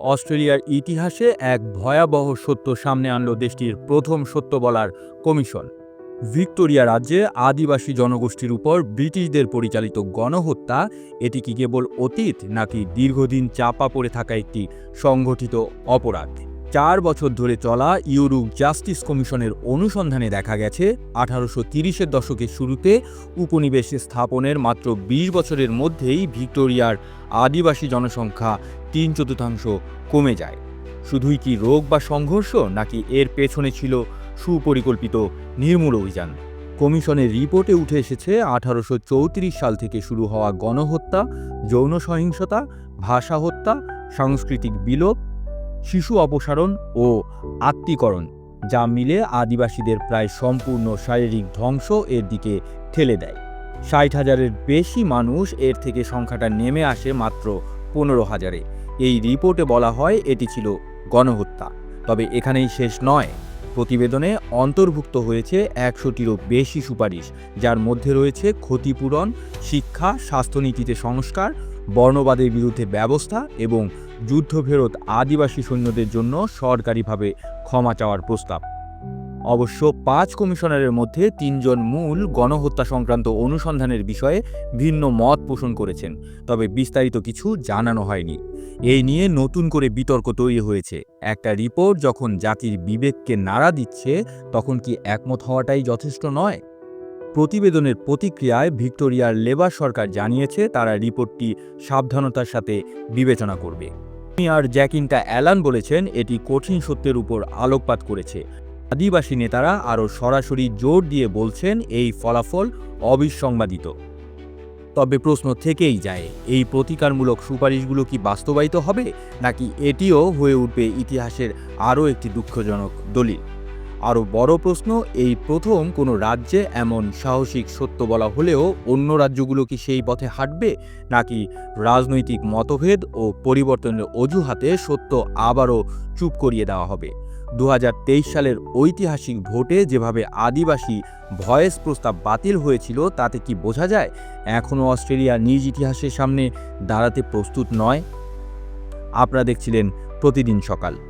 অস্ট্রেলিয়ার ইতিহাসে এক ভয়াবহ সত্য সামনে আনল দেশটির প্রথম সত্য বলার কমিশন। ভিক্টোরিয়া রাজ্যে আদিবাসী জনগোষ্ঠীর উপর ব্রিটিশদের পরিচালিত গণহত্যা, এটি কি কেবল অতীত নাকি দীর্ঘদিন চাপা পড়ে থাকা একটি সংগঠিত অপরাধ? চার বছর ধরে চলা ইউরোপ জাস্টিস কমিশনের অনুসন্ধানে দেখা গেছে, আঠারোশো তিরিশের দশকের শুরুতে উপনিবেশ স্থাপনের মাত্র ২০ বছরের মধ্যেই ভিক্টোরিয়ার আদিবাসী জনসংখ্যা তিন চতুর্থাংশ কমে যায়। শুধুই কি রোগ বা সংঘর্ষ, নাকি এর পেছনে ছিল সুপরিকল্পিত নির্মূল অভিযান? কমিশনের রিপোর্টে উঠে এসেছে, আঠারোশো চৌত্রিশ সাল থেকে শুরু হওয়া গণহত্যা, যৌন সহিংসতা, ভাষা হত্যা, সাংস্কৃতিক বিলোপ শিশু অপসারণ ও আত্মীকরণ, যা মিলে আদিবাসীদের প্রায় সম্পূর্ণ শারীরিক ধ্বংস এর দিকে ঠেলে দেয়। ষাট হাজারের বেশি মানুষ এর থেকে সংখ্যাটা নেমে আসে মাত্র পনেরো হাজারে। এই রিপোর্টে বলা হয় এটি ছিল গণহত্যা। তবে এখানেই শেষ নয়। প্রতিবেদনে অন্তর্ভুক্ত হয়েছে একশোটিরও বেশি সুপারিশ, যার মধ্যে রয়েছে ক্ষতিপূরণ, শিক্ষা, স্বাস্থ্যনীতিতে সংস্কার বর্ণবাদের বিরুদ্ধে ব্যবস্থা এবং যুদ্ধফেরত আদিবাসী সৈন্যদের জন্য সরকারিভাবে ক্ষমা চাওয়ার প্রস্তাব। অবশ্য পাঁচ কমিশনারের মধ্যে তিনজন মূল গণহত্যা সংক্রান্ত অনুসন্ধানের বিষয়ে ভিন্ন মত পোষণ করেছেন, তবে বিস্তারিত কিছু জানানো হয়নি। এই নিয়ে নতুন করে বিতর্ক তৈরি হয়েছে। একটা রিপোর্ট যখন জাতির বিবেককে নাড়া দিচ্ছে, তখন কি একমত হওয়াটাই যথেষ্ট নয়? প্রতিবেদনের প্রতিক্রিয়ায় ভিক্টোরিয়ার লেবার সরকার জানিয়েছে, তারা রিপোর্টটি সাবধানতার সাথে বিবেচনা করবে। আর জ্যাকিনটা অ্যালান বলেছেন, এটি কঠিন সত্যের উপর আলোকপাত করেছে। আদিবাসী নেতারা আরও সরাসরি জোর দিয়ে বলছেন, এই ফলাফল অবিসংবাদিত। তবে প্রশ্ন থেকেই যায়, এই প্রতিকারমূলক সুপারিশগুলো কি বাস্তবায়িত হবে, নাকি এটিও হয়ে উঠবে ইতিহাসের আরও একটি দুঃখজনক দলিল? আরও বড় প্রশ্ন, এই প্রথম কোনো রাজ্যে এমন সাহসিক সত্য বলা হলেও অন্য রাজ্যগুলো কি সেই পথে হাঁটবে? নাকি রাজনৈতিক মতভেদ ও পরিবর্তনের অজুহাতে সত্য আবারও চুপ করিয়ে দেওয়া হবে? দু হাজার তেইশ সালের ঐতিহাসিক ভোটে যেভাবে আদিবাসী ভয়েস প্রস্তাব বাতিল হয়েছিল, তাতে কি বোঝা যায়? এখনও অস্ট্রেলিয়া নিজ ইতিহাসের সামনে দাঁড়াতে প্রস্তুত নয়। আপনারা দেখছিলেন প্রতিদিন সকাল।